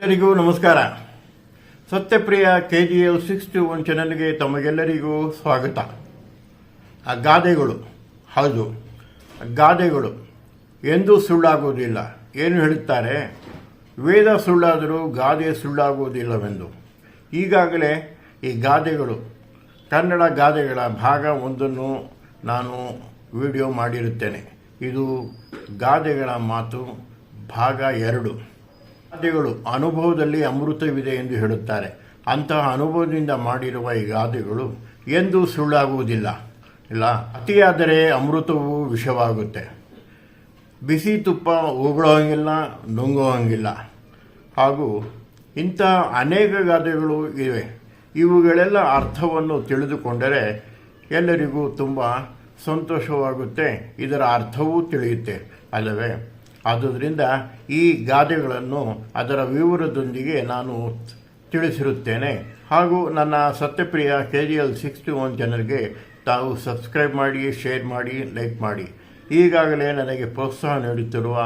ಎಲ್ಲರಿಗೂ ನಮಸ್ಕಾರ. Satyapriya K G L six two one ಚಾನಲ್ಗೆ ತಮಗೆಲ್ಲರಿಗೂ ಸ್ವಾಗತ. ಆ ಗಾದೆಗಳು, ಹೌದು ಗಾದೆಗಳು ಎಂದೂ ಸುಳ್ಳಾಗುವುದಿಲ್ಲ ಏನು ಹೇಳುತ್ತಾರೆ? ವೇದ ಸುಳ್ಳಾದರೂ ಗಾದೆ ಸುಳ್ಳಾಗುವುದಿಲ್ಲವೆಂದು ಈಗಾಗಲೇ ಈ ಗಾದೆಗಳು, ಕನ್ನಡ ಗಾದೆಗಳ ಭಾಗ ಒಂದನ್ನು ನಾನು ವಿಡಿಯೋ ಮಾಡಿರುತ್ತೇನೆ. ಇದು ಗಾದೆಗಳ ಮಾತು ಭಾಗ ಎರಡು. ಗಾದೆಗಳು ಅನುಭವದಲ್ಲಿ ಅಮೃತವಿದೆ ಎಂದು ಹೇಳುತ್ತಾರೆ. ಅಂತಹ ಅನುಭವದಿಂದ ಮಾಡಿರುವ ಈ ಗಾದೆಗಳು ಎಂದೂ ಸುಳ್ಳಾಗುವುದಿಲ್ಲ. ಇಲ್ಲ, ಅತಿಯಾದರೆ ಅಮೃತವು ವಿಷವಾಗುತ್ತೆ. ಬಿಸಿ ತುಪ್ಪ ಉಗುಳೋ ಹಂಗಿಲ್ಲ ನುಂಗೋ ಹಂಗಿಲ್ಲ ಹಾಗೂ ಇಂಥ ಅನೇಕ ಗಾದೆಗಳು ಇವೆ. ಇವುಗಳೆಲ್ಲ ಅರ್ಥವನ್ನು ತಿಳಿದುಕೊಂಡರೆ ಎಲ್ಲರಿಗೂ ತುಂಬ ಸಂತೋಷವಾಗುತ್ತೆ. ಇದರ ಅರ್ಥವೂ ತಿಳಿಯುತ್ತೆ. ಅಲ್ಲವೇ ಆದುದರಿಂದ ಈ ಗಾದೆಗಳನ್ನು ಅದರ ವಿವರದೊಂದಿಗೆ ನಾನು ತಿಳಿಸಿರುತ್ತೇನೆ. ಹಾಗೂ ನನ್ನ Satyapriya K G L sixty one ಚಾನಲ್ಗೆ ತಾವು ಸಬ್ಸ್ಕ್ರೈಬ್ ಮಾಡಿ ಶೇರ್ ಮಾಡಿ ಲೈಕ್ ಮಾಡಿ. ಈಗಾಗಲೇ ನನಗೆ ಪ್ರೋತ್ಸಾಹ ನೀಡುತ್ತಿರುವ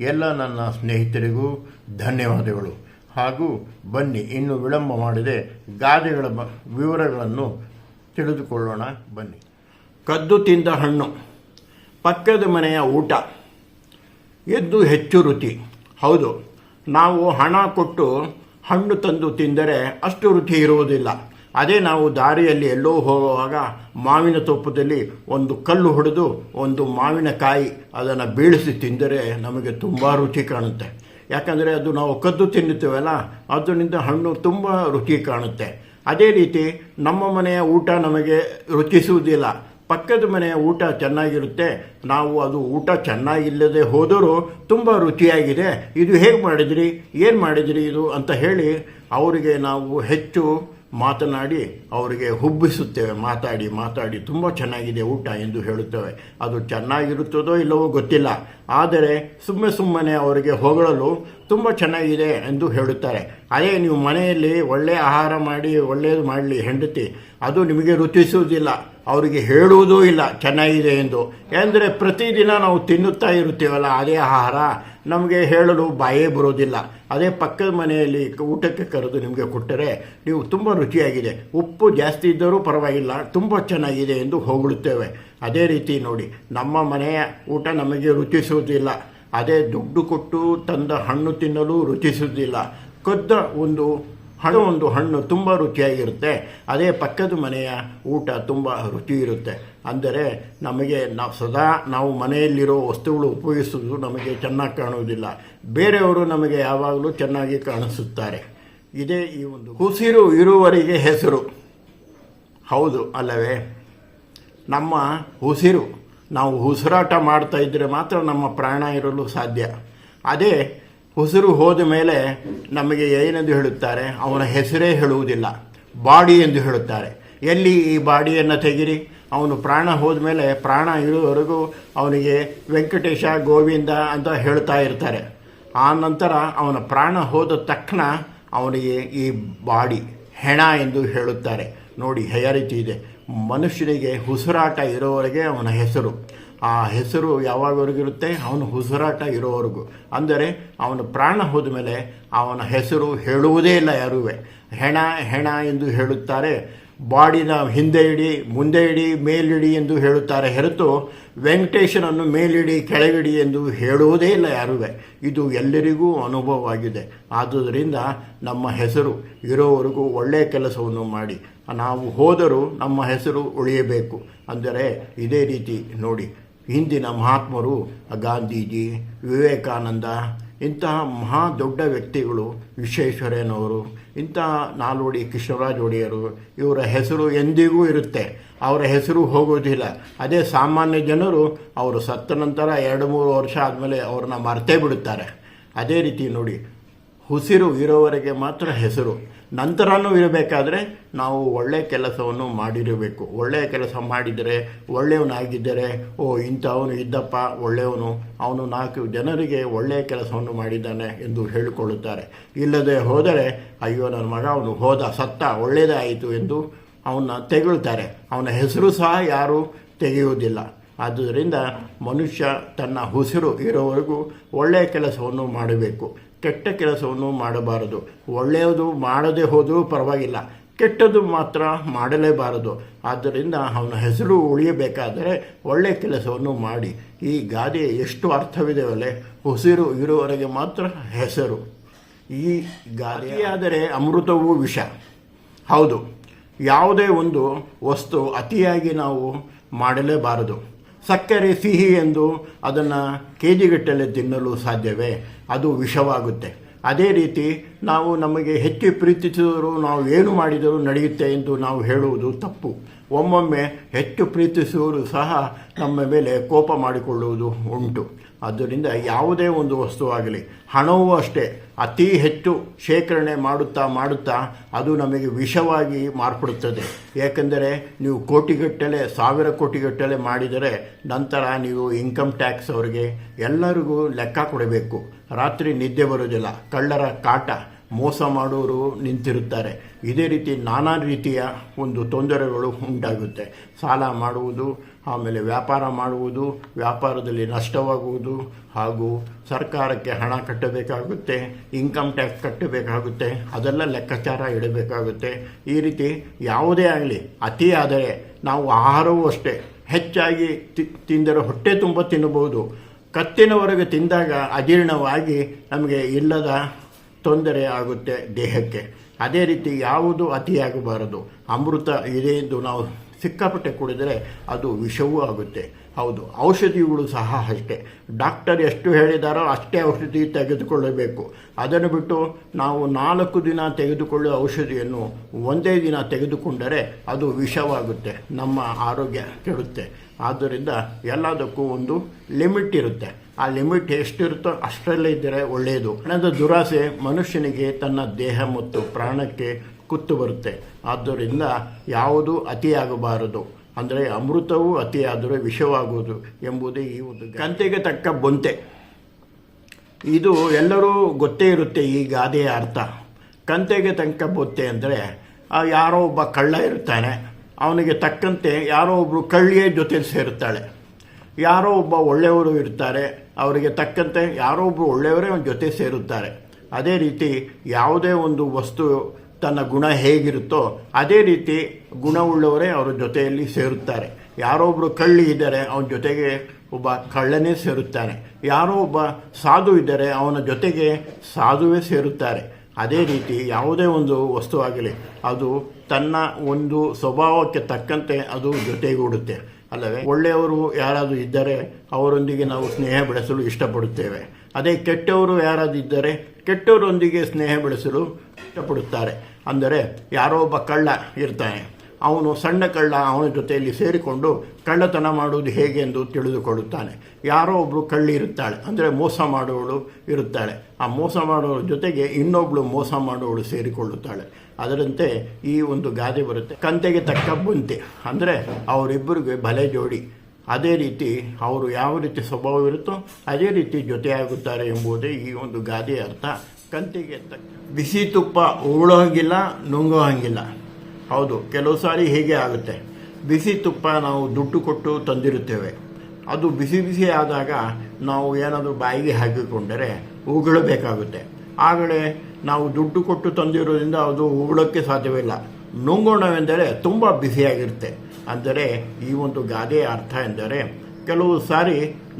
ಎಲ್ಲ ನನ್ನ ಸ್ನೇಹಿತರಿಗೂ ಧನ್ಯವಾದಗಳು. ಹಾಗೂ ಬನ್ನಿ, ಇನ್ನು ವಿಳಂಬ ಮಾಡದೆ ಗಾದೆಗಳ ಬ, ವಿವರಗಳನ್ನು ತಿಳಿದುಕೊಳ್ಳೋಣ. ಬನ್ನಿ. ಕದ್ದು ತಿಂದ ಹಣ್ಣು, ಪಕ್ಕದ ಮನೆಯ ಊಟ. ಎದ್ದು ಹೆಚ್ಚು ರುಚಿ. ಹೌದು, ನಾವು ಹಣ ಕೊಟ್ಟು ಹಣ್ಣು ತಂದು ತಿಂದರೆ ಅಷ್ಟು ರುಚಿ ಇರುವುದಿಲ್ಲ. ಅದೇ ನಾವು ದಾರಿಯಲ್ಲಿ ಎಲ್ಲೋ ಹೋಗುವಾಗ ಮಾವಿನ ತೋಪದಲ್ಲಿ ಒಂದು ಕಲ್ಲು ಹೊಡೆದು ಒಂದು ಮಾವಿನಕಾಯಿ ಅದನ್ನು ಬೀಳಿಸಿ ತಿಂದರೆ ನಮಗೆ ತುಂಬ ರುಚಿ ಕಾಣುತ್ತೆ. ಯಾಕಂದರೆ ಅದು ನಾವು ಕದ್ದು ತಿನ್ನುತ್ತೇವಲ್ಲ ಅದರಿಂದ ಹಣ್ಣು ತುಂಬ ರುಚಿ ಕಾಣುತ್ತೆ. ಅದೇ ರೀತಿ ನಮ್ಮ ಮನೆಯ ಊಟ ನಮಗೆ ರುಚಿಸುವುದಿಲ್ಲ. ಪಕ್ಕದ ಮನೆಯ ಊಟ ಚೆನ್ನಾಗಿರುತ್ತೆ, ನಾವು ಅದು ಊಟ ಚೆನ್ನಾಗಿಲ್ಲದೆ ಹೋದರೂ ತುಂಬ ರುಚಿಯಾಗಿದೆ. ಇದು ಹೇಗೆ ಮಾಡಿದ್ರಿ? ಏನು ಮಾಡಿದ್ರಿ ಇದು? ಅಂತ ಹೇಳಿ, ಅವರಿಗೆ ನಾವು ಹೆಚ್ಚು ಮಾತನಾಡಿ ಅವರಿಗೆ ಹುಬ್ಬಿಸುತ್ತೇವೆ. ಮಾತಾಡಿ ಮಾತಾಡಿ. ತುಂಬ ಚೆನ್ನಾಗಿದೆ ಊಟ ಎಂದು ಹೇಳುತ್ತೇವೆ. ಅದು ಚೆನ್ನಾಗಿರುತ್ತದೋ ಇಲ್ಲವೋ ಗೊತ್ತಿಲ್ಲ. ಆದರೆ ಸುಮ್ಮನೆ ಸುಮ್ಮನೆ ಅವರಿಗೆ ಹೊಗಳಲು ತುಂಬ ಚೆನ್ನಾಗಿದೆ ಎಂದು ಹೇಳುತ್ತಾರೆ. ಅದೇ ನೀವು ಮನೆಯಲ್ಲಿ ಒಳ್ಳೆಯ ಆಹಾರ ಮಾಡಿ ಒಳ್ಳೆಯದು ಮಾಡಲಿ, ಹೆಂಡತಿ. ಅದು ನಿಮಗೆ ರುಚಿಸುವುದಿಲ್ಲ. ಅವರಿಗೆ ಹೇಳುವುದೂ ಇಲ್ಲ. ಚೆನ್ನಾಗಿದೆ ಎಂದು. ಅಂದರೆ ಪ್ರತಿದಿನ ನಾವು ತಿನ್ನುತ್ತಾ ಇರುತ್ತೇವಲ್ಲ ಅದೇ ಆಹಾರ? ನಮಗೆ ಹೇಳಲು ಬಾಯೇ ಬರೋದಿಲ್ಲ. ಅದೇ ಪಕ್ಕದ ಮನೆಯಲ್ಲಿ ಊಟಕ್ಕೆ ಕರೆದು ನಿಮಗೆ ಕೊಟ್ಟರೆ ನೀವು ತುಂಬ ರುಚಿಯಾಗಿದೆ. ಉಪ್ಪು ಜಾಸ್ತಿ ಇದ್ದರೂ ಪರವಾಗಿಲ್ಲ, ತುಂಬ ಚೆನ್ನಾಗಿದೆ ಎಂದು ಹೊಗಳುತ್ತೇವೆ ಅದೇ ರೀತಿ ನೋಡಿ, ನಮ್ಮ ಮನೆಯ ಊಟ ನಮಗೆ ರುಚಿಸುವುದಿಲ್ಲ. ಅದೇ ದುಡ್ಡು ಕೊಟ್ಟು ತಂದ ಹಣ್ಣು ತಿನ್ನಲು ರುಚಿಸುವುದಿಲ್ಲ. ಕದ್ದ ಒಂದು ಹಣ್ಣು ಒಂದು ಹಣ್ಣು ತುಂಬ ರುಚಿಯಾಗಿರುತ್ತೆ. ಅದೇ ಪಕ್ಕದ ಮನೆಯ ಊಟ ತುಂಬ ರುಚಿ ಇರುತ್ತೆ. ಅಂದರೆ ನಮಗೆ ನಾವು ಸದಾ ನಾವು ಮನೆಯಲ್ಲಿರೋ ವಸ್ತುಗಳು ಉಪಯೋಗಿಸೋದು ನಮಗೆ ಚೆನ್ನಾಗಿ ಕಾಣುವುದಿಲ್ಲ. ಬೇರೆಯವರು ನಮಗೆ ಯಾವಾಗಲೂ ಚೆನ್ನಾಗಿ ಕಾಣಿಸುತ್ತಾರೆ. ಇದೇ ಈ ಒಂದು ಉಸಿರು ಇರುವವರಿಗೆ ಹೆಸರು. ಹೌದು ಅಲ್ಲವೇ? ನಮ್ಮ ಉಸಿರು, ನಾವು ಉಸಿರಾಟ ಮಾಡ್ತಾ ಇದ್ದರೆ ಮಾತ್ರ ನಮ್ಮ ಪ್ರಾಣ ಇರಲು ಸಾಧ್ಯ. ಅದೇ ಉಸಿರು ಹೋದ ಮೇಲೆ ನಮಗೆ ಏನೆಂದು ಹೇಳುತ್ತಾರೆ? ಅವನ ಹೆಸರೇ ಹೇಳುವುದಿಲ್ಲ. ಬಾಡಿ ಎಂದು ಹೇಳುತ್ತಾರೆ. ಎಲ್ಲಿ ಈ ಬಾಡಿಯನ್ನು ತೆಗಿರಿ ಅವನು ಪ್ರಾಣ ಹೋದ ಮೇಲೆ ಪ್ರಾಣ ಇರುವವರೆಗೂ ಅವನಿಗೆ ವೆಂಕಟೇಶ ಗೋವಿಂದ ಅಂತ ಹೇಳ್ತಾ ಇರ್ತಾರೆ. ಆ ನಂತರ ಅವನ ಪ್ರಾಣ ಹೋದ ತಕ್ಷಣ ಅವನಿಗೆ ಈ ಬಾಡಿ ಹೆಣ ಎಂದು ಹೇಳುತ್ತಾರೆ. ನೋಡಿ, ಹೆಯ ಇದೆ. ಮನುಷ್ಯನಿಗೆ ಉಸಿರಾಟ ಇರೋವರೆಗೆ ಅವನ ಹೆಸರು. ಆ ಹೆಸರು ಯಾವಾಗವರೆಗಿರುತ್ತೆ ಅವನು ಉಸಿರಾಟ ಇರೋವರೆಗೂ. ಅಂದರೆ ಅವನು ಪ್ರಾಣ ಹೋದ ಮೇಲೆ ಅವನ ಹೆಸರು ಹೇಳುವುದೇ ಇಲ್ಲ ಯಾರೂ ಹೆಣ ಹೆಣ ಎಂದು ಹೇಳುತ್ತಾರೆ. ಬಾಡಿನ ಹಿಂದೆ ಇಡಿ, ಮುಂದೆ ಇಡಿ, ಮೇಲಿಡಿ ಎಂದು ಹೇಳುತ್ತಾರೆ ಹೆರತು ವೆಂಕಟೇಶನನ್ನು ಮೇಲಿಡಿ, ಕೆಳಗಿಡಿ ಎಂದು ಹೇಳುವುದೇ ಇಲ್ಲ ಯಾರೂ ಇದು ಎಲ್ಲರಿಗೂ ಅನುಭವವಾಗಿದೆ. ಆದುದರಿಂದ ನಮ್ಮ ಹೆಸರು ಇರೋವರೆಗೂ ಒಳ್ಳೆಯ ಕೆಲಸವನ್ನು ಮಾಡಿ. ನಾವು ಹೋದರೂ ನಮ್ಮ ಹೆಸರು ಉಳಿಯಬೇಕು. ಅಂದರೆ ಇದೇ ರೀತಿ ನೋಡಿ. ಹಿಂದಿನ ಮಹಾತ್ಮರು, ಗಾಂಧೀಜಿ, ವಿವೇಕಾನಂದ, ಇಂತಹ ಮಹಾ ದೊಡ್ಡ ವ್ಯಕ್ತಿಗಳು, ವಿಶ್ವೇಶ್ವರಯ್ಯನವರು, ಇಂತಹ ನಾಲ್ವಡಿ ಕೃಷ್ಣರಾಜ ಒಡೆಯರು, ಇವರ ಹೆಸರು ಎಂದಿಗೂ ಇರುತ್ತೆ. ಅವರ ಹೆಸರು ಹೋಗೋದಿಲ್ಲ. ಅದೇ ಸಾಮಾನ್ಯ ಜನರು ಅವರು ಸತ್ತ ನಂತರ ಎರಡು ಮೂರು ವರ್ಷ ಆದಮೇಲೆ ಅವ್ರನ್ನ ಮರ್ತೇ ಬಿಡುತ್ತಾರೆ. ಅದೇ ರೀತಿ ನೋಡಿ ಉಸಿರು ಇರೋವರೆಗೆ ಮಾತ್ರ ಹೆಸರು. ನಂತರನೂ ಇರಬೇಕಾದ್ರೆ ನಾವು ಒಳ್ಳೆಯ ಕೆಲಸವನ್ನು ಮಾಡಿರಬೇಕು. ಒಳ್ಳೆಯ ಕೆಲಸ ಮಾಡಿದರೆ ಒಳ್ಳೆಯವನಾಗಿದ್ದರೆ, ಓ, ಇಂಥವನು ಇದ್ದಪ್ಪ, ಒಳ್ಳೆಯವನು. ಅವನು ನಾಲ್ಕು ಜನರಿಗೆ ಒಳ್ಳೆಯ ಕೆಲಸವನ್ನು ಮಾಡಿದ್ದಾನೆ ಎಂದು ಹೇಳಿಕೊಳ್ಳುತ್ತಾರೆ. ಇಲ್ಲದೆ ಹೋದರೆ, ಅಯ್ಯೋ, ನನ್ನ ಮಗ, ಅವನು ಹೋದ ಸತ್ತ ಒಳ್ಳೆಯದಾಯಿತು ಎಂದು ಅವನ್ನ ತೆಗಳ್ತಾರೆ. ಅವನ ಹೆಸರು ಸಹ ಯಾರೂ ತೆಗೆಯುವುದಿಲ್ಲ. ಆದ್ದರಿಂದ ಮನುಷ್ಯ ತನ್ನ ಉಸಿರು ಇರೋವರೆಗೂ ಒಳ್ಳೆಯ ಕೆಲಸವನ್ನು ಮಾಡಬೇಕು. ಕೆಟ್ಟ ಕೆಲಸವನ್ನು ಮಾಡಬಾರದು. ಒಳ್ಳೆಯದು ಮಾಡದೇ ಹೋದರೂ ಪರವಾಗಿಲ್ಲ. ಕೆಟ್ಟದ್ದು ಮಾತ್ರ ಮಾಡಲೇಬಾರದು. ಆದ್ದರಿಂದ ಅವನ ಹೆಸರು ಉಳಿಯಬೇಕಾದರೆ ಒಳ್ಳೆಯ ಕೆಲಸವನ್ನು ಮಾಡಿ. ಈ ಗಾದೆ ಎಷ್ಟು ಅರ್ಥವಿದೆಯಲ್ಲೇ? ಉಸಿರು ಇರುವವರೆಗೆ ಮಾತ್ರ ಹೆಸರು. ಈ ಗಾದೆಯಾದರೆ ಅಮೃತವೂ ವಿಷ. ಹೌದು, ಯಾವುದೇ ಒಂದು ವಸ್ತು ಅತಿಯಾಗಿ ನಾವು ಮಾಡಲೇಬಾರದು. ಸಕ್ಕರೆ ಸಿಹಿ ಎಂದು ಅದನ್ನು ಕೆ ಜಿಗಟ್ಟಲೆ ತಿನ್ನಲು ಸಾಧ್ಯವೇ? ಅದು ವಿಷವಾಗುತ್ತೆ. ಅದೇ ರೀತಿ ನಾವು ನಮಗೆ ಹೆಚ್ಚು ಪ್ರೀತಿಸಿದರೂ ನಾವು ಏನು ಮಾಡಿದರೂ ನಡೆಯುತ್ತೆ ಎಂದು ನಾವು ಹೇಳುವುದು ತಪ್ಪು. ಒಮ್ಮೊಮ್ಮೆ ಹೆಚ್ಚು ಪ್ರೀತಿಸುವರು ಸಹ ನಮ್ಮ ಮೇಲೆ ಕೋಪ ಮಾಡಿಕೊಳ್ಳುವುದು ಉಂಟು. ಆದ್ದರಿಂದ ಯಾವುದೇ ಒಂದು ವಸ್ತುವಾಗಲಿ ಹಣವೂ ಅಷ್ಟೇ, ಅತಿ ಹೆಚ್ಚು ಶೇಖರಣೆ ಮಾಡುತ್ತಾ ಮಾಡುತ್ತಾ ಅದು ನಮಗೆ ವಿಷವಾಗಿ ಮಾರ್ಪಡುತ್ತದೆ. ಏಕೆಂದರೆ ನೀವು ಕೋಟಿಗಟ್ಟಲೆ, ಸಾವಿರ ಕೋಟಿಗಟ್ಟಲೆ ಮಾಡಿದರೆ ನಂತರ ನೀವು ಇನ್ಕಮ್ ಟ್ಯಾಕ್ಸ್ ಅವರಿಗೆ ಎಲ್ಲರಿಗೂ ಲೆಕ್ಕ ಕೊಡಬೇಕು. ರಾತ್ರಿ ನಿದ್ದೆ ಬರುವುದಿಲ್ಲ, ಕಳ್ಳರ ಕಾಟ ಮೋಸ ಮಾಡೋರು ನಿಂತಿರುತ್ತಾರೆ. ಇದೇ ರೀತಿ ನಾನಾ ರೀತಿಯ ಒಂದು ತೊಂದರೆಗಳು ಉಂಟಾಗುತ್ತೆ. ಸಾಲ ಮಾಡುವುದು, ಆಮೇಲೆ ವ್ಯಾಪಾರ ಮಾಡುವುದು, ವ್ಯಾಪಾರದಲ್ಲಿ ನಷ್ಟವಾಗುವುದು, ಹಾಗೂ ಸರ್ಕಾರಕ್ಕೆ ಹಣ ಕಟ್ಟಬೇಕಾಗುತ್ತೆ ಇನ್ಕಮ್ ಟ್ಯಾಕ್ಸ್ ಕಟ್ಟಬೇಕಾಗುತ್ತೆ, ಅದೆಲ್ಲ ಲೆಕ್ಕಾಚಾರ ಇಡಬೇಕಾಗುತ್ತೆ. ಈ ರೀತಿ ಯಾವುದೇ ಆಗಲಿ ಅತಿಯಾದರೆ ನಾವು ಆಹಾರವೂ ಅಷ್ಟೇ. ಹೆಚ್ಚಾಗಿ ತಿಂದರೆ ಹೊಟ್ಟೆ ತುಂಬ ತಿನ್ನಬಹುದು. ಕತ್ತಿನವರೆಗೆ ತಿಂದಾಗ ಅಜೀರ್ಣವಾಗಿ ನಮಗೆ ಇಲ್ಲದ ತೊಂದರೆ ಆಗುತ್ತೆ ದೇಹಕ್ಕೆ. ಅದೇ ರೀತಿ ಯಾವುದು ಅತಿಯಾಗಬಾರದು. ಅಮೃತ ಇದೆ ಎಂದು ನಾವು ಸಿಕ್ಕಾಪಟ್ಟೆ ಕುಡಿದರೆ ಅದು ವಿಷವೂ ಆಗುತ್ತೆ. ಹೌದು, ಔಷಧಿಗಳು ಸಹ ಅಷ್ಟೇ. ಡಾಕ್ಟರ್ ಎಷ್ಟು ಹೇಳಿದಾರೋ ಅಷ್ಟೇ ಔಷಧಿ ತೆಗೆದುಕೊಳ್ಳಬೇಕು. ಅದನ್ನು ಬಿಟ್ಟು ನಾವು ನಾಲ್ಕು ದಿನ ತೆಗೆದುಕೊಳ್ಳುವ ಔಷಧಿಯನ್ನು ಒಂದೇ ದಿನ ತೆಗೆದುಕೊಂಡರೆ ಅದು ವಿಷವಾಗುತ್ತೆ, ನಮ್ಮ ಆರೋಗ್ಯ ಕೆಡುತ್ತೆ. ಆದ್ದರಿಂದ ಎಲ್ಲದಕ್ಕೂ ಒಂದು ಲಿಮಿಟ್ ಇರುತ್ತೆ. ಆ ಲಿಮಿಟ್ ಎಷ್ಟಿರುತ್ತೋ ಅಷ್ಟರಲ್ಲೇ ಇದ್ದರೆ ಒಳ್ಳೆಯದು. ಹಣದ ದುರಾಸೆ ಮನುಷ್ಯನಿಗೆ ತನ್ನ ದೇಹ ಮತ್ತು ಪ್ರಾಣಕ್ಕೆ ಕುತ್ತು ಬರುತ್ತೆ. ಆದ್ದರಿಂದ ಯಾವುದು ಅತಿಯಾಗಬಾರದು. ಅಂದರೆ ಅಮೃತವೂ ಅತಿಯಾದರೆ ವಿಷವಾಗುವುದು ಎಂಬುದೇ ಈ ಒಂದು ಕಂತೆಗೆ ತಕ್ಕ ಬೊಂತೆ. ಇದು ಎಲ್ಲರೂ ಗೊತ್ತೇ ಇರುತ್ತೆ ಈ ಗಾದೆಯ ಅರ್ಥ. ಕಂತೆಗೆ ತಕ್ಕ ಬೊತ್ತೆ ಅಂದರೆ ಯಾರೋ ಒಬ್ಬ ಕಳ್ಳ ಇರ್ತಾನೆ. ಅವನಿಗೆ ತಕ್ಕಂತೆ ಯಾರೋ ಒಬ್ಬರು ಕಳ್ಳಿಯ ಜೊತೆ ಸೇರುತ್ತಾಳೆ ಯಾರೋ ಒಬ್ಬ ಒಳ್ಳೆಯವರು ಇರ್ತಾರೆ, ಅವರಿಗೆ ತಕ್ಕಂತೆ ಯಾರೋ ಒಬ್ಬರು ಒಳ್ಳೆಯವರೇ ಅವನ ಜೊತೆ ಸೇರುತ್ತಾರೆ. ಅದೇ ರೀತಿ ಯಾವುದೇ ಒಂದು ವಸ್ತು ತನ್ನ ಗುಣ ಹೇಗಿರುತ್ತೋ, ಅದೇ ರೀತಿ ಗುಣವುಳ್ಳವರೇ ಅವರ ಜೊತೆಯಲ್ಲಿ ಸೇರುತ್ತಾರೆ. ಯಾರೋ ಒಬ್ಬರು ಕಳ್ಳಿ ಇದ್ದರೆ ಅವನ ಜೊತೆಗೆ ಒಬ್ಬ ಕಳ್ಳನೇ ಸೇರುತ್ತಾನೆ ಯಾರೋ ಒಬ್ಬ ಸಾಧು ಇದ್ದರೆ ಅವನ ಜೊತೆಗೆ ಸಾಧುವೇ ಸೇರುತ್ತಾರೆ. ಅದೇ ರೀತಿ ಯಾವುದೇ ಒಂದು ವಸ್ತುವಾಗಲಿ ಅದು ತನ್ನ ಒಂದು ಸ್ವಭಾವಕ್ಕೆ ತಕ್ಕಂತೆ ಅದು ಜೊತೆಗೂಡುತ್ತೆ. ಅಲ್ಲವೇ? ಒಳ್ಳೆಯವರು ಯಾರಾದರೂ ಇದ್ದರೆ ಅವರೊಂದಿಗೆ ನಾವು ಸ್ನೇಹ ಬೆಳೆಸಲು ಇಷ್ಟಪಡುತ್ತೇವೆ. ಅದೇ ಕೆಟ್ಟವರು ಯಾರಾದರೂ ಇದ್ದರೆ ಕೆಟ್ಟವರೊಂದಿಗೆ ಸ್ನೇಹ ಬೆಳೆಸಲು ಇಷ್ಟಪಡುತ್ತಾರೆ. ಅಂದರೆ ಯಾರೋ ಒಬ್ಬ ಕಳ್ಳ ಇರ್ತಾನೆ. ಅವನು ಸಣ್ಣ ಕಳ್ಳ ಅವನ ಜೊತೆಯಲ್ಲಿ ಸೇರಿಕೊಂಡು ಕಳ್ಳತನ ಮಾಡುವುದು ಹೇಗೆ ಎಂದು ತಿಳಿದುಕೊಳ್ಳುತ್ತಾನೆ. ಯಾರೋ ಒಬ್ಬರು ಕಳ್ಳಿ ಇರುತ್ತಾಳೆ, ಅಂದರೆ ಮೋಸ ಮಾಡುವಳು ಇರುತ್ತಾಳೆ. ಆ ಮೋಸ ಮಾಡುವವಳ ಜೊತೆಗೆ ಇನ್ನೊಬ್ಬಳು ಮೋಸ ಮಾಡುವವಳು ಸೇರಿಕೊಳ್ಳುತ್ತಾಳೆ. ಅದರಂತೆ ಈ ಒಂದು ಗಾದೆ ಬರುತ್ತೆ. ಕಂತೆಗೆ ತಕ್ಕ ಬಂತೆ, ಅಂದರೆ ಅವರಿಬ್ಬರಿಗೆ ಬಲೆ ಜೋಡಿ. ಅದೇ ರೀತಿ ಅವರು ಯಾವ ರೀತಿ ಸ್ವಭಾವವಿರುತ್ತೋ ಅದೇ ರೀತಿ ಜೊತೆಯಾಗುತ್ತಾರೆ ಎಂಬುದೇ ಈ ಒಂದು ಗಾದೆಯ ಅರ್ಥ. ಕಂತೆಗೆ ತಕ್ಕ ಬಿಸಿ ತುಪ್ಪ ಉಳೋ ಹಾಗಿಲ್ಲ ನುಂಗೋ ಹಾಗಿಲ್ಲ ಹೌದು, ಕೆಲವು ಸಾರಿ ಹೀಗೆ ಆಗುತ್ತೆ. ಬಿಸಿ ತುಪ್ಪ ನಾವು ದುಡ್ಡು ಕೊಟ್ಟು ತಂದಿರುತ್ತೇವೆ. ಅದು ಬಿಸಿ ಬಿಸಿ ಆದಾಗ ನಾವು ಏನಾದರೂ ಬಾಯಿಗೆ ಹಾಕಿಕೊಂಡರೆ ಉಗುಳಬೇಕಾಗುತ್ತೆ ಆಗಲೇ ನಾವು ದುಡ್ಡು ಕೊಟ್ಟು ತಂದಿರೋದ್ರಿಂದ ಅದು ಉಗುಳೋಕ್ಕೆ ಸಾಧ್ಯವಿಲ್ಲ ನುಂಗೋಣವೆಂದರೆ ತುಂಬ ಬಿಸಿಯಾಗಿರುತ್ತೆ. ಅಂದರೆ ಈ ಒಂದು ಗಾದೆಯ ಅರ್ಥ ಎಂದರೆ ಕೆಲವು ಸಾರಿ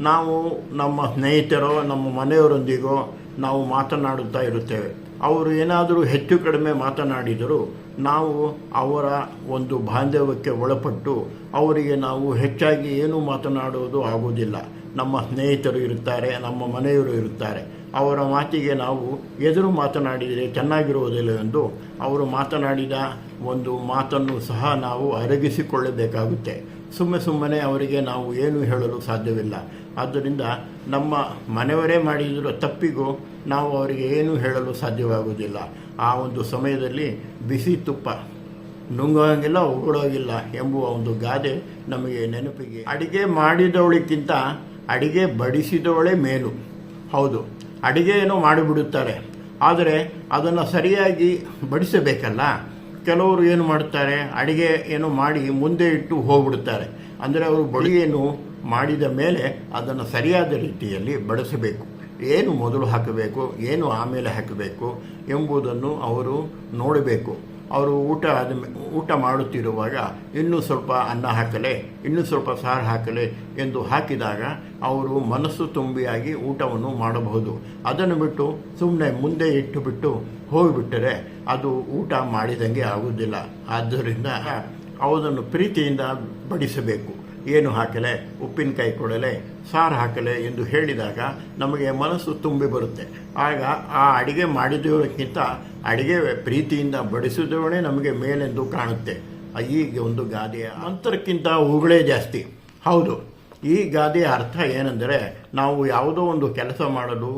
ನಾವು ನಮ್ಮ ಸ್ನೇಹಿತರೋ, ನಮ್ಮ ಮನೆಯವರೊಂದಿಗೋ ನಾವು ಮಾತನಾಡುತ್ತಾ ಇರುತ್ತೇವೆ. ಅವರು ಏನಾದರೂ ಹೆಚ್ಚು ಕಡಿಮೆ ಮಾತನಾಡಿದರೂ ನಾವು ಅವರ ಒಂದು ಬಾಂಧವ್ಯಕ್ಕೆ ಒಳಪಟ್ಟು ಅವರಿಗೆ ನಾವು ಹೆಚ್ಚಾಗಿ ಏನು ಮಾತನಾಡುವುದು ಆಗುವುದಿಲ್ಲ. ನಮ್ಮ ಸ್ನೇಹಿತರು ಇರುತ್ತಾರೆ, ನಮ್ಮ ಮನೆಯವರು ಇರುತ್ತಾರೆ. ಅವರ ಮಾತಿಗೆ ನಾವು ಎದುರು ಮಾತನಾಡಿದರೆ ಚೆನ್ನಾಗಿರುವುದಿಲ್ಲ ಎಂದು ಅವರು ಮಾತನಾಡಿದ ಒಂದು ಮಾತನ್ನು ಸಹ ನಾವು ಅರಗಿಸಿಕೊಳ್ಳಬೇಕಾಗುತ್ತೆ. ಸುಮ್ಮನೆ ಸುಮ್ಮನೆ ಅವರಿಗೆ ನಾವು ಏನು ಹೇಳಲು ಸಾಧ್ಯವಿಲ್ಲ. ಆದ್ದರಿಂದ ನಮ್ಮ ಮನೆಯವರೇ ಮಾಡಿದರೂ ತಪ್ಪಿಗೂ ನಾವು ಅವರಿಗೆ ಏನು ಹೇಳಲು ಸಾಧ್ಯವಾಗುವುದಿಲ್ಲ. ಆ ಒಂದು ಸಮಯದಲ್ಲಿ ಬಿಸಿ ತುಪ್ಪ ನುಂಗೋಂಗಿಲ್ಲ ಉಗುಳೋಗಿಲ್ಲ ಎಂಬುವ ಒಂದು ಗಾದೆ ನಮಗೆ ನೆನಪಿಗೆ ಅಡಿಗೆ ಮಾಡಿದವಳಿಗಿಂತ ಅಡಿಗೆ ಬಡಿಸಿದವಳೇ ಮೇಲು. ಹೌದು, ಅಡಿಗೆ ಏನೋ ಮಾಡಿಬಿಡುತ್ತಾರೆ, ಆದರೆ ಅದನ್ನು ಸರಿಯಾಗಿ ಬಡಿಸಬೇಕಲ್ಲ. ಕೆಲವರು ಏನು ಮಾಡುತ್ತಾರೆ, ಅಡಿಗೆ ಏನು ಮಾಡಿ ಮುಂದೆ ಇಟ್ಟು ಹೋಗ್ಬಿಡ್ತಾರೆ ಅಂದರೆ ಅವರು ಬಳಿಯನ್ನು ಮಾಡಿದ ಮೇಲೆ ಅದನ್ನು ಸರಿಯಾದ ರೀತಿಯಲ್ಲಿ ಬಡಿಸಬೇಕು. ಏನು ಮೊದಲು ಹಾಕಬೇಕು, ಏನು ಆಮೇಲೆ ಹಾಕಬೇಕು ಎಂಬುದನ್ನು ಅವರು ನೋಡಬೇಕು. ಅವರು ಊಟ ಆದ ಊಟ ಮಾಡುತ್ತಿರುವಾಗ ಇನ್ನೂ ಸ್ವಲ್ಪ ಅನ್ನ ಹಾಕಲೆ, ಇನ್ನೂ ಸ್ವಲ್ಪ ಸಾರು ಹಾಕಲೆ ಎಂದು ಹಾಕಿದಾಗ ಅವರು ಮನಸ್ಸು ತುಂಬಿಯಾಗಿ ಊಟವನ್ನು ಮಾಡಬಹುದು. ಅದನ್ನು ಬಿಟ್ಟು ಸುಮ್ಮನೆ ಮುಂದೆ ಇಟ್ಟು ಬಿಟ್ಟು ಹೋಗಿಬಿಟ್ಟರೆ ಅದು ಊಟ ಮಾಡಿದಂಗೆ ಆಗುವುದಿಲ್ಲ. ಆದ್ದರಿಂದ ಅವುದನ್ನು ಪ್ರೀತಿಯಿಂದ ಬಡಿಸಬೇಕು. ಏನು ಹಾಕಲೆ? ಉಪ್ಪಿನಕಾಯಿ ಕೊಡಲೆ ಸಾರು ಹಾಕಲೆ ಎಂದು ಹೇಳಿದಾಗ ನಮಗೆ ಮನಸ್ಸು ತುಂಬಿ ಬರುತ್ತೆ. ಆಗ ಆ ಅಡಿಗೆ ಮಾಡಿದವರಿಗಿಂತ ಅಡಿಗೆ ಪ್ರೀತಿಯಿಂದ ಬಡಿಸಿದವನೇ ನಮಗೆ ಮೇಲೆಂದು ಕಾಣುತ್ತೆ. ಈಗ ಒಂದು ಗಾದೆಯ ಅಂತರಕ್ಕಿಂತ ಉಗುಳೇ ಜಾಸ್ತಿ. ಹೌದು, ಈ ಗಾದೆಯ ಅರ್ಥ ಏನೆಂದರೆ ನಾವು ಯಾವುದೋ ಒಂದು ಕೆಲಸ ಮಾಡಲು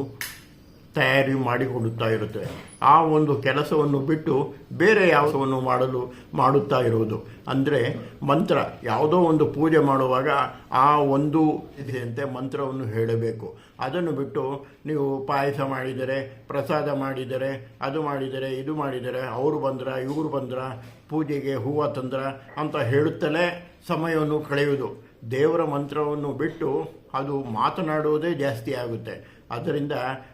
ತಯಾರಿ ಮಾಡಿಕೊಡುತ್ತಾ ಇರುತ್ತೆ. ಆ ಒಂದು ಕೆಲಸವನ್ನು ಬಿಟ್ಟು ಬೇರೆ ಯಾವುದನ್ನು ಮಾಡಲು ಮಾಡುತ್ತಾ ಇರುವುದು. ಅಂದರೆ ಮಂತ್ರ, ಯಾವುದೋ ಒಂದು ಪೂಜೆ ಮಾಡುವಾಗ ಆ ಒಂದು ಇದೆಯಂತೆ ಮಂತ್ರವನ್ನು ಹೇಳಬೇಕು. ಅದನ್ನು ಬಿಟ್ಟು ನೀವು ಪಾಯಸ ಮಾಡಿದರೆ, ಪ್ರಸಾದ ಮಾಡಿದರೆ, ಅದು ಮಾಡಿದರೆ, ಇದು ಮಾಡಿದರೆ, ಅವರು ಬಂದ್ರ, ಇವರು ಬಂದ್ರ, ಪೂಜೆಗೆ ಹೂವು ತಂದ್ರ ಅಂತ ಹೇಳುತ್ತಲೇ ಸಮಯವನ್ನು ಕಳೆಯುವುದು. ದೇವರ ಮಂತ್ರವನ್ನು ಬಿಟ್ಟು ಅದು ಮಾತನಾಡುವುದೇ ಜಾಸ್ತಿ ಆಗುತ್ತೆ. ಆದ್ದರಿಂದ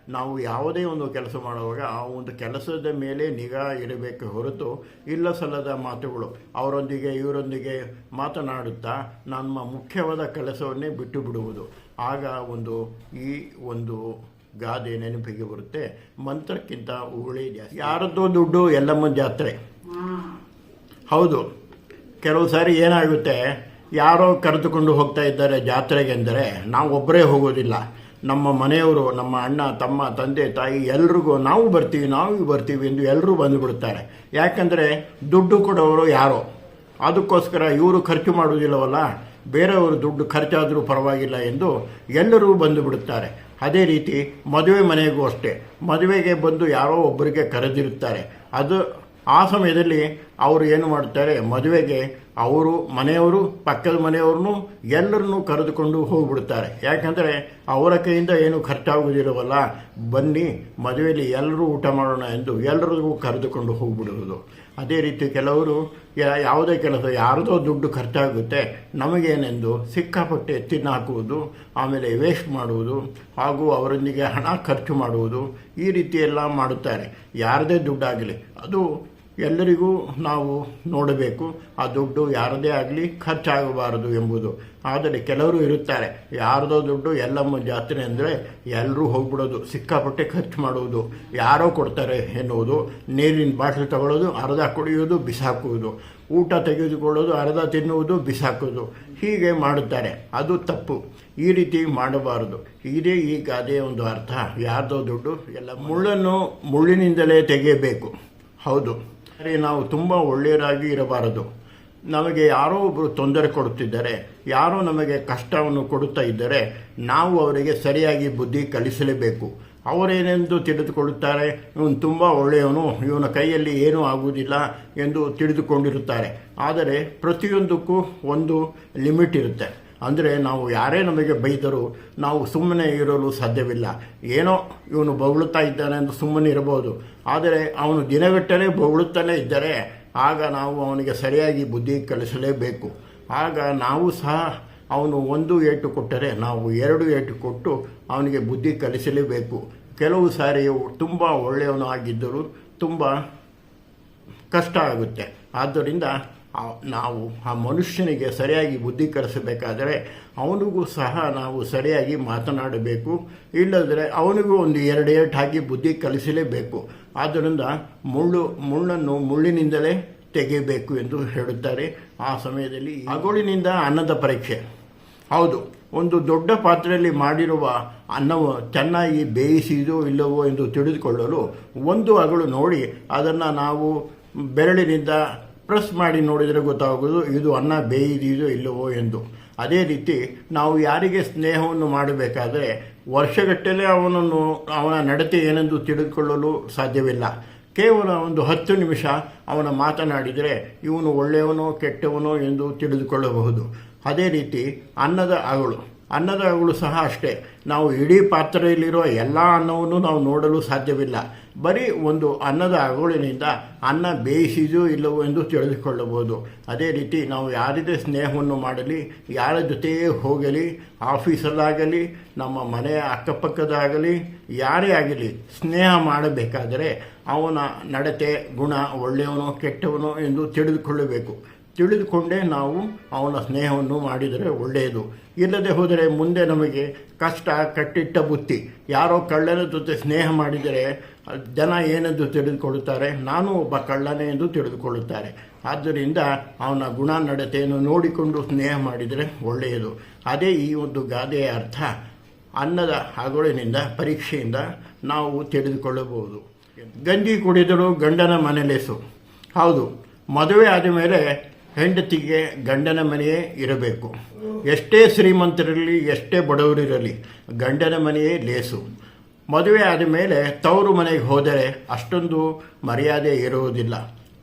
ನಾವು ಯಾವುದೇ ಒಂದು ಕೆಲಸ ಮಾಡುವಾಗ ಆ ಒಂದು ಕೆಲಸದ ಮೇಲೆ ನಿಗಾ ಇರಬೇಕು ಹೊರತು ಇಲ್ಲ ಸಲ್ಲದ ಮಾತುಗಳು. ಅವರೊಂದಿಗೆ, ಇವರೊಂದಿಗೆ ಮಾತನಾಡುತ್ತಾ ನಮ್ಮ ಮುಖ್ಯವಾದ ಕೆಲಸವನ್ನೇ ಬಿಟ್ಟು ಬಿಡುವುದು. ಆಗ ಒಂದು, ಈ ಒಂದು ಗಾದೆ ನೆನಪಿಗೆ ಬರುತ್ತೆ. ಮಂತ್ರಕ್ಕಿಂತ ಉಗುಳಿ ಜಾಸ್ತಿ. ಯಾರದ್ದೋ ದುಡ್ಡು ಎಲ್ಲಮ್ಮ ಜಾತ್ರೆ. ಹೌದು. ಕೆಲವು ಸಾರಿ ಏನಾಗುತ್ತೆ? ಯಾರೋ ಕರೆದುಕೊಂಡು ಹೋಗ್ತಾ ಇದ್ದಾರೆ ಜಾತ್ರೆಗೆ ಅಂದರೆ ನಾವು ಒಬ್ಬರೇ ಹೋಗೋದಿಲ್ಲ. ನಮ್ಮ ಮನೆಯವರು, ನಮ್ಮ ಅಣ್ಣ, ತಮ್ಮ, ತಂದೆ, ತಾಯಿ, ಎಲ್ರಿಗೂ ನಾವು ಬರ್ತೀವಿ ನಾವು ಬರ್ತೀವಿ ಎಂದು ಎಲ್ಲರೂ ಬಂದುಬಿಡ್ತಾರೆ. ಯಾಕಂದರೆ ದುಡ್ಡು ಕೊಡೋರು ಯಾರೋ? ಅದಕ್ಕೋಸ್ಕರ ಇವರು ಖರ್ಚು ಮಾಡುವುದಿಲ್ಲವಲ್ಲ? ಬೇರೆಯವರು ದುಡ್ಡು ಖರ್ಚಾದರೂ ಪರವಾಗಿಲ್ಲ ಎಂದು ಎಲ್ಲರೂ ಬಂದು ಬಿಡುತ್ತಾರೆ ಅದೇ ರೀತಿ ಮದುವೆ ಮನೆಗೂ ಅಷ್ಟೇ. ಮದುವೆಗೆ ಬಂದು ಯಾರೋ ಒಬ್ಬರಿಗೆ ಕರೆದಿರುತ್ತಾರೆ. ಅದು ಆ ಸಮಯದಲ್ಲಿ ಅವರು ಏನು ಮಾಡ್ತಾರೆ ಮದುವೆಗೆ ಅವರು ಮನೆಯವರು, ಪಕ್ಕದ ಮನೆಯವ್ರನ್ನೂ, ಎಲ್ಲರನ್ನೂ ಕರೆದುಕೊಂಡು ಹೋಗ್ಬಿಡ್ತಾರೆ ಯಾಕಂದರೆ ಅವರ ಕೈಯಿಂದ ಏನು ಖರ್ಚಾಗುವುದಿಲ್ಲವಲ್ಲ ಬನ್ನಿ, ಮದುವೆಯಲ್ಲಿ ಎಲ್ಲರೂ ಊಟ ಮಾಡೋಣ ಎಂದು ಎಲ್ಲರಿಗೂ ಕರೆದುಕೊಂಡು ಹೋಗ್ಬಿಡುವುದು. ಅದೇ ರೀತಿ ಕೆಲವರು ಯಾವುದೇ ಕೆಲಸ, ಯಾರದೋ ದುಡ್ಡು ಖರ್ಚಾಗುತ್ತೆ, ನಮಗೇನೆಂದು ಸಿಕ್ಕಾಪಟ್ಟೆ ತಿನ್ನಾಕುವುದು, ಆಮೇಲೆ ವೇಸ್ಟ್ ಮಾಡುವುದು, ಹಾಗೂ ಅವರೊಂದಿಗೆ ಹಣ ಖರ್ಚು ಮಾಡುವುದು, ಈ ರೀತಿ ಎಲ್ಲ ಮಾಡುತ್ತಾರೆ. ಯಾರದೇ ದುಡ್ಡಾಗಲಿ, ಅದು ಎಲ್ಲರಿಗೂ ನಾವು ನೋಡಬೇಕು, ಆ ದುಡ್ಡು ಯಾರದೇ ಆಗಲಿ ಖರ್ಚಾಗಬಾರದು ಎಂಬುದು. ಆದರೆ ಕೆಲವರು ಇರುತ್ತಾರೆ, ಯಾರದೋ ದುಡ್ಡು ಎಲ್ಲಮ್ಮ ಜಾತ್ರೆ ಅಂದರೆ ಎಲ್ಲರೂ ಹೋಗ್ಬಿಡೋದು, ಸಿಕ್ಕಾಪಟ್ಟೆ ಖರ್ಚು ಮಾಡುವುದು, ಯಾರೋ ಕೊಡ್ತಾರೆ ಎನ್ನುವುದು, ನೀರಿನ ಬಾಟ್ಲು ತಗೊಳ್ಳೋದು, ಅರ್ಧ ಕುಡಿಯೋದು ಬಿಸಾಕುವುದು, ಊಟ ತೆಗೆದುಕೊಳ್ಳೋದು, ಅರ್ಧ ತಿನ್ನುವುದು ಬಿಸಾಕೋದು ಹೀಗೆ ಮಾಡುತ್ತಾರೆ. ಅದು ತಪ್ಪು. ಈ ರೀತಿ ಮಾಡಬಾರದು. ಇದೇ ಈ ಗಾದೆಯ ಒಂದು ಅರ್ಥ. ಯಾರದೋ ದುಡ್ಡು ಎಲ್ಲ ಮುಳ್ಳನ್ನು ಮುಳ್ಳಿನಿಂದಲೇ ತೆಗೆಯಬೇಕು. ಹೌದು. ಸರಿ ನಾವು ತುಂಬ ಒಳ್ಳೆಯರಾಗಿ ಇರಬಾರದು. ನಮಗೆ ಯಾರೋ ಒಬ್ಬರು ತೊಂದರೆ ಕೊಡುತ್ತಿದ್ದಾರೆ, ಯಾರೋ ನಮಗೆ ಕಷ್ಟವನ್ನು ಕೊಡುತ್ತಾ ಇದ್ದರೆ, ನಾವು ಅವರಿಗೆ ಸರಿಯಾಗಿ ಬುದ್ಧಿ ಕಲಿಸಲೇಬೇಕು. ಅವರೇನೆಂದು ತಿಳಿದುಕೊಳ್ಳುತ್ತಾರೆ? ಇವನು ತುಂಬ ಒಳ್ಳೆಯವನು, ಇವನ ಕೈಯಲ್ಲಿ ಏನೂ ಆಗುವುದಿಲ್ಲ ಎಂದು ತಿಳಿದುಕೊಂಡಿರುತ್ತಾರೆ. ಆದರೆ ಪ್ರತಿಯೊಂದಕ್ಕೂ ಒಂದು ಲಿಮಿಟ್ ಇರುತ್ತೆ. ಅಂದರೆ ನಾವು ಯಾರೇ ನಮಗೆ ಬೈದರೂ ನಾವು ಸುಮ್ಮನೆ ಇರಲು ಸಾಧ್ಯವಿಲ್ಲ. ಏನೋ ಇವನು ಬೊಗಳುತ್ತಾ ಇದ್ದಾನೆ ಅಂತ ಸುಮ್ಮನೆ ಇರಬಹುದು. ಆದರೆ ಅವನು ದಿನಗಟ್ಟಲೆ ಬೊಗಳುತ್ತಾನೆ ಇದ್ದರೆ ಆಗ ನಾವು ಅವನಿಗೆ ಸರಿಯಾಗಿ ಬುದ್ಧಿ ಕಲಿಸಲೇಬೇಕು. ಆಗ ನಾವು ಸಹ ಅವನು ಒಂದು ಏಟು ಕೊಟ್ಟರೆ ನಾವು ಎರಡು ಏಟು ಕೊಟ್ಟು ಅವನಿಗೆ ಬುದ್ಧಿ ಕಲಿಸಲೇಬೇಕು. ಕೆಲವು ಸಾರಿ ತುಂಬ ಒಳ್ಳೆಯವನು ಆಗಿದ್ದರೂ ತುಂಬ ಕಷ್ಟ ಆಗುತ್ತೆ. ಆದ್ದರಿಂದ ನಾವು ಆ ಮನುಷ್ಯನಿಗೆ ಸರಿಯಾಗಿ ಬುದ್ಧಿ ಕಲಿಸಬೇಕಾದರೆ ಅವನಿಗೂ ಸಹ ನಾವು ಸರಿಯಾಗಿ ಮಾತನಾಡಬೇಕು. ಇಲ್ಲದ್ರೆ ಅವನಿಗೂ ಒಂದು ಎರಡು ಏಟು ಹಾಕಿ ಬುದ್ಧಿ ಕಲಿಸಲೇಬೇಕು. ಆದ್ದರಿಂದ ಮುಳ್ಳು, ಮುಳ್ಳನ್ನು ಮುಳ್ಳಿನಿಂದಲೇ ತೆಗೆಯಬೇಕು ಎಂದು ಹೇಳುತ್ತಾರೆ. ಆ ಸಮಯದಲ್ಲಿ ಅಗೋಳಿನಿಂದ ಅನ್ನದ ಪರೀಕ್ಷೆ. ಹೌದು, ಒಂದು ದೊಡ್ಡ ಪಾತ್ರೆಯಲ್ಲಿ ಮಾಡಿರುವ ಅನ್ನವು ಚೆನ್ನಾಗಿ ಬೇಯಿಸಿದೋ ಇಲ್ಲವೋ ಎಂದು ತಿಳಿದುಕೊಳ್ಳಲು ಒಂದು ಅಗಳು ನೋಡಿ, ಅದನ್ನು ನಾವು ಬೆರಳಿನಿಂದ ಪ್ರೆಸ್ ಮಾಡಿ ನೋಡಿದರೆ ಗೊತ್ತಾಗೋದು, ಇದು ಅನ್ನ ಬೇಯಿದೆಯೋ ಇಲ್ಲವೋ ಎಂದು. ಅದೇ ರೀತಿ ನಾವು ಯಾರಿಗೆ ಸ್ನೇಹವನ್ನು ಮಾಡಬೇಕಾದರೆ ವರ್ಷಗಟ್ಟಲೆ ಅವನನ್ನು, ಅವನ ನಡತೆ ಏನೆಂದು ತಿಳಿದುಕೊಳ್ಳಲು ಸಾಧ್ಯವಿಲ್ಲ. ಕೇವಲ ಒಂದು ಹತ್ತು ನಿಮಿಷ ಅವನ ಮಾತನಾಡಿದರೆ ಇವನು ಒಳ್ಳೆಯವನೋ ಕೆಟ್ಟವನೋ ಎಂದು ತಿಳಿದುಕೊಳ್ಳಬಹುದು. ಅದೇ ರೀತಿ ಅನ್ನದ ಅಗಳು. ಅನ್ನದ ಅಗಳು ಸಹ ಅಷ್ಟೇ. ನಾವು ಇಡೀ ಪಾತ್ರೆಯಲ್ಲಿರೋ ಎಲ್ಲ ಅನ್ನವನ್ನು ನಾವು ನೋಡಲು ಸಾಧ್ಯವಿಲ್ಲ. ಬರೀ ಒಂದು ಅನ್ನದ ಅಗುಳಿನಿಂದ ಅನ್ನ ಬೇಯಿಸಿದೋ ಇಲ್ಲವೋ ಎಂದು ತಿಳಿದುಕೊಳ್ಳಬಹುದು. ಅದೇ ರೀತಿ ನಾವು ಯಾರಿದೇ ಸ್ನೇಹವನ್ನು ಮಾಡಲಿ, ಯಾರ ಜೊತೆಯೇ ಹೋಗಲಿ, ಆಫೀಸಲ್ಲಾಗಲಿ, ನಮ್ಮ ಮನೆಯ ಅಕ್ಕಪಕ್ಕದಾಗಲಿ, ಯಾರೇ ಆಗಲಿ ಸ್ನೇಹ ಮಾಡಬೇಕಾದರೆ ಅವನ ನಡತೆ, ಗುಣ ಒಳ್ಳೆಯವನೋ ಕೆಟ್ಟವನೋ ಎಂದು ತಿಳಿದುಕೊಳ್ಳಬೇಕು. ತಿಳಿದುಕೊಂಡೇ ನಾವು ಅವನ ಸ್ನೇಹವನ್ನು ಮಾಡಿದರೆ ಒಳ್ಳೆಯದು. ಇಲ್ಲದೆ ಹೋದರೆ ಮುಂದೆ ನಮಗೆ ಕಷ್ಟ, ಕಟ್ಟಿಟ್ಟ ಬುತ್ತಿ. ಯಾರೋ ಕಳ್ಳನ ಜೊತೆ ಸ್ನೇಹ ಮಾಡಿದರೆ ಜನ ಏನೆಂದು ತಿಳಿದುಕೊಳ್ಳುತ್ತಾರೆ? ನಾನು ಒಬ್ಬ ಕಳ್ಳನೇ ಎಂದು ತಿಳಿದುಕೊಳ್ಳುತ್ತಾರೆ. ಆದ್ದರಿಂದ ಅವನ ಗುಣ ನಡತೆಯನ್ನು ನೋಡಿಕೊಂಡು ಸ್ನೇಹ ಮಾಡಿದರೆ ಒಳ್ಳೆಯದು. ಅದೇ ಈ ಒಂದು ಗಾದೆಯ ಅರ್ಥ. ಅನ್ನದ ಹಗುಳಿನಿಂದ, ಪರೀಕ್ಷೆಯಿಂದ ನಾವು ತಿಳಿದುಕೊಳ್ಳಬಹುದು. ಗಂಜಿ ಕುಡಿದರೂ ಗಂಡನ ಮನೆಲೆಸು ಹೌದು, ಮದುವೆ ಆದ ಮೇಲೆ ಹೆಂಡತಿಗೆ ಗಂಡನ ಮನೆಯೇ ಇರಬೇಕು. ಎಷ್ಟೇ ಶ್ರೀಮಂತರಿರಲಿ, ಎಷ್ಟೇ ಬಡವರಿರಲಿ, ಗಂಡನ ಮನೆಯೇ ಲೇಸು. ಮದುವೆ ಆದ ಮೇಲೆ ತವರು ಮನೆಗೆ ಹೋದರೆ ಅಷ್ಟೊಂದು ಮರ್ಯಾದೆ ಇರುವುದಿಲ್ಲ.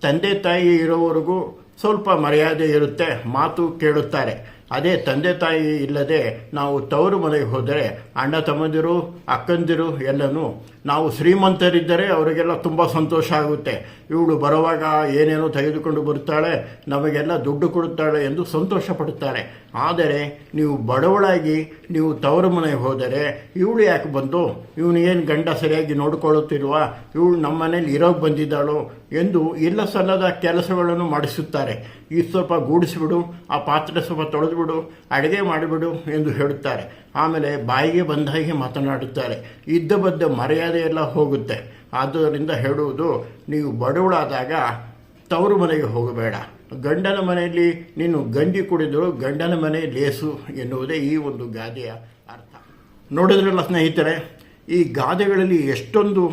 ತಂದೆ ತಾಯಿ ಇರೋವರೆಗೂ ಸ್ವಲ್ಪ ಮರ್ಯಾದೆ ಇರುತ್ತೆ, ಮಾತು ಕೇಳುತ್ತಾರೆ. ಅದೇ ತಂದೆ ತಾಯಿ ಇಲ್ಲದೆ ನಾವು ತವರು ಮನೆಗೆ ಹೋದರೆ ಅಣ್ಣ ತಮ್ಮಂದಿರು, ಅಕ್ಕಂದಿರು ಎಲ್ಲನೂ ನಾವು ಶ್ರೀಮಂತರಿದ್ದರೆ ಅವರಿಗೆಲ್ಲ ತುಂಬ ಸಂತೋಷ ಆಗುತ್ತೆ. ಇವಳು ಬರುವಾಗ ಏನೇನೋ ತೆಗೆದುಕೊಂಡು ಬರುತ್ತಾಳೆ, ನಮಗೆಲ್ಲ ದುಡ್ಡು ಕೊಡುತ್ತಾಳೆ ಎಂದು ಸಂತೋಷ ಪಡುತ್ತಾರೆ. ಆದರೆ ನೀವು ಬಡವಳಾಗಿ ನೀವು ತವರು ಮನೆಗೆ ಹೋದರೆ ಇವಳು ಯಾಕೆ ಬಂದು, ಇವನು ಏನು ಗಂಡ ಸರಿಯಾಗಿ ನೋಡಿಕೊಳ್ಳುತ್ತಿಲ್ವಾ ಇವಳು ನಮ್ಮ ಮನೇಲಿ ಇರೋಕೆ ಬಂದಿದ್ದಾಳು ಎಂದು ಇಲ್ಲ ಸಲ್ಲದ ಕೆಲಸಗಳನ್ನು ಮಾಡಿಸುತ್ತಾರೆ. ಈ ಸ್ವಲ್ಪ ಗೂಡಿಸಿಬಿಡು, ಆ ಪಾತ್ರೆ ಸ್ವಲ್ಪ ತೊಳೆದುಬಿಡು ಅಡುಗೆ ಮಾಡಿಬಿಡು ಎಂದು ಹೇಳುತ್ತಾರೆ. ಆಮೇಲೆ ಬಾಯಿಗೆ ಬಂದ ಹಾಗೆ ಮಾತನಾಡುತ್ತಾರೆ. ಇದ್ದ ಬದ್ದ ಮರ್ಯಾದೆ ಎಲ್ಲ ಹೋಗುತ್ತೆ. ಆದ್ದರಿಂದ ಹೇಳುವುದು, ನೀವು ಬಡವಳಾದಾಗ ತವರು ಮನೆಗೆ ಹೋಗಬೇಡ. ಗಂಡನ ಮನೆಯಲ್ಲಿ ನೀನು ಗಂಜಿ ಕುಡಿದರೂ ಗಂಡನ ಮನೆ ಲೇಸು ಎನ್ನುವುದೇ ಈ ಒಂದು ಗಾದೆಯ ಅರ್ಥ. ನೋಡಿದ್ರಲ್ಲ ಸ್ನೇಹಿತರೆ, ಈ ಗಾದೆಗಳಲ್ಲಿ ಎಷ್ಟೊಂದು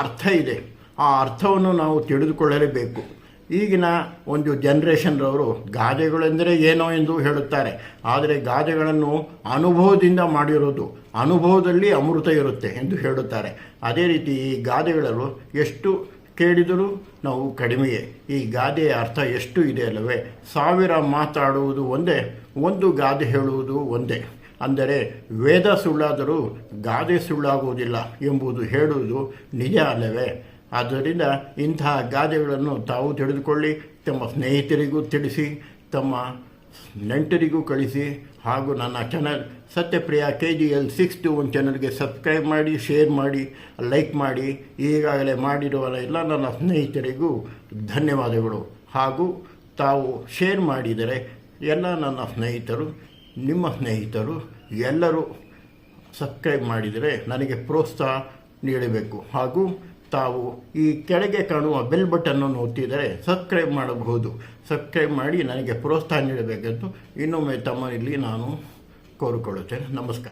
ಅರ್ಥ ಇದೆ. ಆ ಅರ್ಥವನ್ನು ನಾವು ತಿಳಿದುಕೊಳ್ಳಲೇಬೇಕು. ಈಗಿನ ಒಂದು ಜನ್ರೇಷನ್ರವರು ಗಾದೆಗಳೆಂದರೆ ಏನೋ ಎಂದು ಹೇಳುತ್ತಾರೆ. ಆದರೆ ಗಾದೆಗಳನ್ನು ಅನುಭವದಿಂದ ಮಾಡಿರೋದು ಅನುಭವದಲ್ಲಿ ಅಮೃತ ಇರುತ್ತೆ ಎಂದು ಹೇಳುತ್ತಾರೆ. ಅದೇ ರೀತಿ ಈ ಗಾದೆಗಳಲ್ಲೂ ಎಷ್ಟು ಕೇಳಿದರೂ ನಾವು ಕಡಿಮೆಯೇ. ಈ ಗಾದೆಯ ಅರ್ಥ ಎಷ್ಟು ಇದೆ ಅಲ್ಲವೇ? ಸಾವಿರ ಮಾತಾಡುವುದು ಒಂದೇ, ಒಂದು ಗಾದೆ ಹೇಳುವುದು ಒಂದೇ. ಅಂದರೆ ವೇದ ಸುಳ್ಳಾದರೂ ಗಾದೆ ಸುಳ್ಳಾಗುವುದಿಲ್ಲ ಎಂಬುದು ಹೇಳುವುದು ನಿಜ ಅಲ್ಲವೇ? ಆದ್ದರಿಂದ ಇಂತಹ ಗಾದೆಗಳನ್ನು ತಾವು ತಿಳಿದುಕೊಳ್ಳಿ, ತಮ್ಮ ಸ್ನೇಹಿತರಿಗೂ ತಿಳಿಸಿ, ತಮ್ಮ ನೆಂಟರಿಗೂ ಕಳಿಸಿ, ಹಾಗೂ ನನ್ನ channel Satyapriya K G L six two one ಚಾನಲ್ಗೆ ಸಬ್ಸ್ಕ್ರೈಬ್ ಮಾಡಿ ಶೇರ್ ಮಾಡಿ ಲೈಕ್ ಮಾಡಿ, ಈಗಾಗಲೇ ಮಾಡಿರುವ ಎಲ್ಲ ನನ್ನ ಸ್ನೇಹಿತರಿಗೂ ಧನ್ಯವಾದಗಳು. ಹಾಗೂ ತಾವು ಶೇರ್ ಮಾಡಿದರೆ ಎಲ್ಲ ನನ್ನ ಸ್ನೇಹಿತರು, ನಿಮ್ಮ ಸ್ನೇಹಿತರು ಎಲ್ಲರೂ ಸಬ್ಸ್ಕ್ರೈಬ್ ಮಾಡಿದರೆ ನನಗೆ ಪ್ರೋತ್ಸಾಹ ನೀಡಬೇಕು. ಹಾಗೂ ತಾವು ಈ ಕೆಳಗೆ ಕಾಣುವ ಬೆಲ್ ಬಟನ್ನನ್ನು ಒತ್ತಿದರೆ ಸಬ್ಸ್ಕ್ರೈಬ್ ಮಾಡಬಹುದು. ಸಬ್ಸ್ಕ್ರೈಬ್ ಮಾಡಿ ನನಗೆ ಪ್ರೋತ್ಸಾಹ ನೀಡಬೇಕೆಂದು ಇನ್ನೊಮ್ಮೆ ತಮ್ಮಲ್ಲಿ ನಾನು ಕೋರಿಕೊಳ್ಳುತ್ತೇನೆ. ನಮಸ್ಕಾರ.